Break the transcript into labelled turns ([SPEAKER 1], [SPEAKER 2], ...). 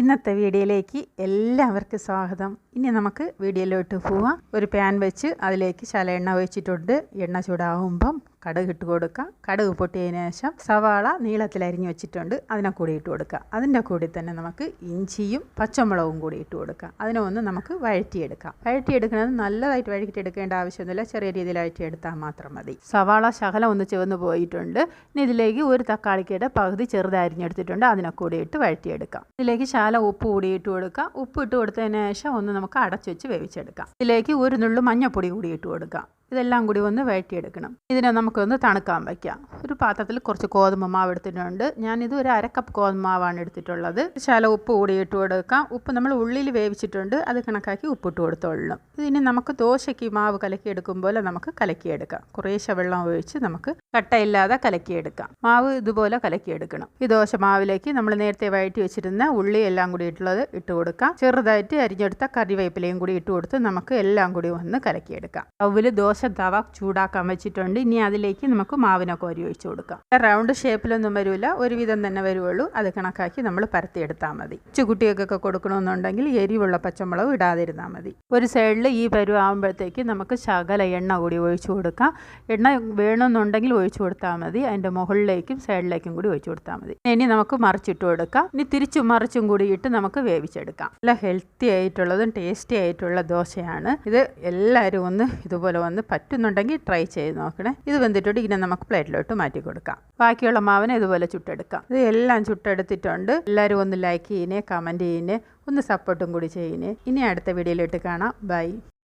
[SPEAKER 1] ഇന്നത്തെ വീഡിയോയിലേക്ക് എല്ലാവർക്കും സ്വാഗതം. ഇനി നമുക്ക് വീഡിയോയിലോട്ട് പോവാം. ഒരു പാൻ വെച്ച് അതിലേക്ക് ശല എണ്ണ ഒഴിച്ചിട്ടുണ്ട്. എണ്ണ ചൂടാവുമ്പം കടുക് ഇട്ട് കൊടുക്കാം. കടുക് പൊട്ടിയതിന് ശേഷം സവാള നീളത്തിൽ അരിഞ്ഞു വെച്ചിട്ടുണ്ട്. അതിനെ കൂടി ഇട്ട് കൊടുക്കുക അതിന്റെ കൂടി തന്നെ നമുക്ക് ഇഞ്ചിയും പച്ചമുളകും കൂടി ഇട്ട് കൊടുക്കുക അതിനെ ഒന്ന് നമുക്ക് വഴറ്റിയെടുക്കാം. വഴറ്റിയെടുക്കുന്നത് നല്ലതായിട്ട് വഴറ്റിയെടുക്കേണ്ട ആവശ്യമൊന്നുമില്ല. ചെറിയ രീതിയിൽ വഴറ്റിയെടുത്താൽ മാത്രം മതി. സവാള ശകലം ഒന്ന് ചുവന്ന് പോയിട്ടുണ്ട്. ഇനി ഇതിലേക്ക് ഒരു തക്കാളിക്കയുടെ പകുതി ചെറുതായി അരിഞ്ഞെടുത്തിട്ടുണ്ട്. അതിനെ കൂടി ഇട്ട് വഴറ്റിയെടുക്കാം. ഇതിലേക്ക് ശാല ഉപ്പ് കൂടി ഇട്ട് കൊടുക്കുക ഉപ്പ് ഇട്ട് കൊടുത്തതിന് ശേഷം ഒന്ന് നമുക്ക് അടച്ചു വെച്ച് വേവിച്ചെടുക്കാം. ഇതിലേക്ക് ഒരു നുള്ളു മഞ്ഞൾപ്പൊടി കൂടി ഇട്ട് കൊടുക്കാം. ഇതെല്ലാം കൂടി ഒന്ന് വഴറ്റിയെടുക്കണം. ഇതിനെ നമുക്കൊന്ന് തണുക്കാൻ വയ്ക്കാം. ഒരു പാത്രത്തിൽ കുറച്ച് ഗോതമ്പ് മാവ് എടുത്തിട്ടുണ്ട്. ഞാനിത് ഒരു അര കപ്പ് ഗോതമ്പ് മാവാണ് എടുത്തിട്ടുള്ളത്. ശാല ഉപ്പ് കൂടി ഇട്ട് കൊടുക്കാം. ഉപ്പ് നമ്മൾ ഉള്ളിൽ വേവിച്ചിട്ടുണ്ട്. അത് കണക്കാക്കി ഉപ്പിട്ട് കൊടുത്തോളും ഇതിന് നമുക്ക് ദോശയ്ക്ക് മാവ് കലക്കിയെടുക്കും പോലെ നമുക്ക് കലക്കിയെടുക്കാം. കുറേശ്ശെ വെള്ളം ഒഴിച്ച് നമുക്ക് കട്ടയില്ലാതെ കലക്കിയെടുക്കാം. മാവ് ഇതുപോലെ കലക്കിയെടുക്കണം. ഈ ദോശ മാവിലേക്ക് നമ്മൾ നേരത്തെ വഴറ്റി വെച്ചിരുന്ന ഉള്ളി എല്ലാം കൂടി ഇട്ടുള്ളത് ഇട്ട് കൊടുക്കാം. ചെറുതായിട്ട് അരിഞ്ഞെടുത്ത കറിവേപ്പിലയും കൂടി ഇട്ട് കൊടുത്ത് നമുക്ക് എല്ലാം കൂടി ഒന്ന് കലക്കിയെടുക്കാം. അവൽ ദോശ തവ ചൂടാക്കാൻ വെച്ചിട്ടുണ്ട്. ഇനി അതിലേക്ക് നമുക്ക് മാവിനൊക്കെ ഒരു ഒഴിച്ചു കൊടുക്കാം. റൗണ്ട് ഷേപ്പിലൊന്നും വരില്ല ഒരുവിധം തന്നെ വരുവുള്ളൂ. അത് കണക്കാക്കി നമ്മൾ പരത്തിയെടുത്താൽ മതി. കുട്ടികൾക്കൊക്കെ കൊടുക്കണമെന്നുണ്ടെങ്കിൽ എരിവുള്ള പച്ചമുളക് ഇടാതിരുന്നാൽ മതി. ഒരു സൈഡിൽ ഈ പരുവാകുമ്പോഴത്തേക്ക് നമുക്ക് ശകല എണ്ണ കൂടി ഒഴിച്ചു കൊടുക്കാം. എണ്ണ വേണമെന്നുണ്ടെങ്കിൽ ഒഴിച്ചു കൊടുത്താൽ മതി. അതിന്റെ മുകളിലേക്കും സൈഡിലേക്കും കൂടി ഒഴിച്ചു കൊടുത്താൽ മതി. ഇനി നമുക്ക് മറിച്ചിട്ട് കൊടുക്കാം. ഇനി തിരിച്ചു മറിച്ചും കൂടി ഇട്ട് നമുക്ക് വേവിച്ചെടുക്കാം. നല്ല ഹെൽത്തി ആയിട്ടുള്ളതും ടേസ്റ്റി ആയിട്ടുള്ള ദോശയാണ്. ഇത് എല്ലാവരും ഒന്ന് ഇതുപോലെ വന്ന് പറ്റുന്നുണ്ടെങ്കിൽ ട്രൈ ചെയ്ത് നോക്കണേ. ഇത് വെന്തിട്ടുണ്ട്. ഇങ്ങനെ നമുക്ക് പ്ലേറ്റിലോട്ട് മാറ്റി കൊടുക്കാം. ബാക്കിയുള്ള മാവിനെ ഇതുപോലെ ചുട്ടെടുക്കാം. ഇത് എല്ലാം ചുട്ടെടുത്തിട്ടുണ്ട്. എല്ലാവരും ഒന്ന് ലൈക്ക് ചെയ്യുന്നേ കമന്റ് ചെയ്യുന്നേ ഒന്ന് സപ്പോർട്ടും കൂടി ചെയ്യുന്നേ ഇനി അടുത്ത വീഡിയോയിലോട്ട് കാണാം. ബൈ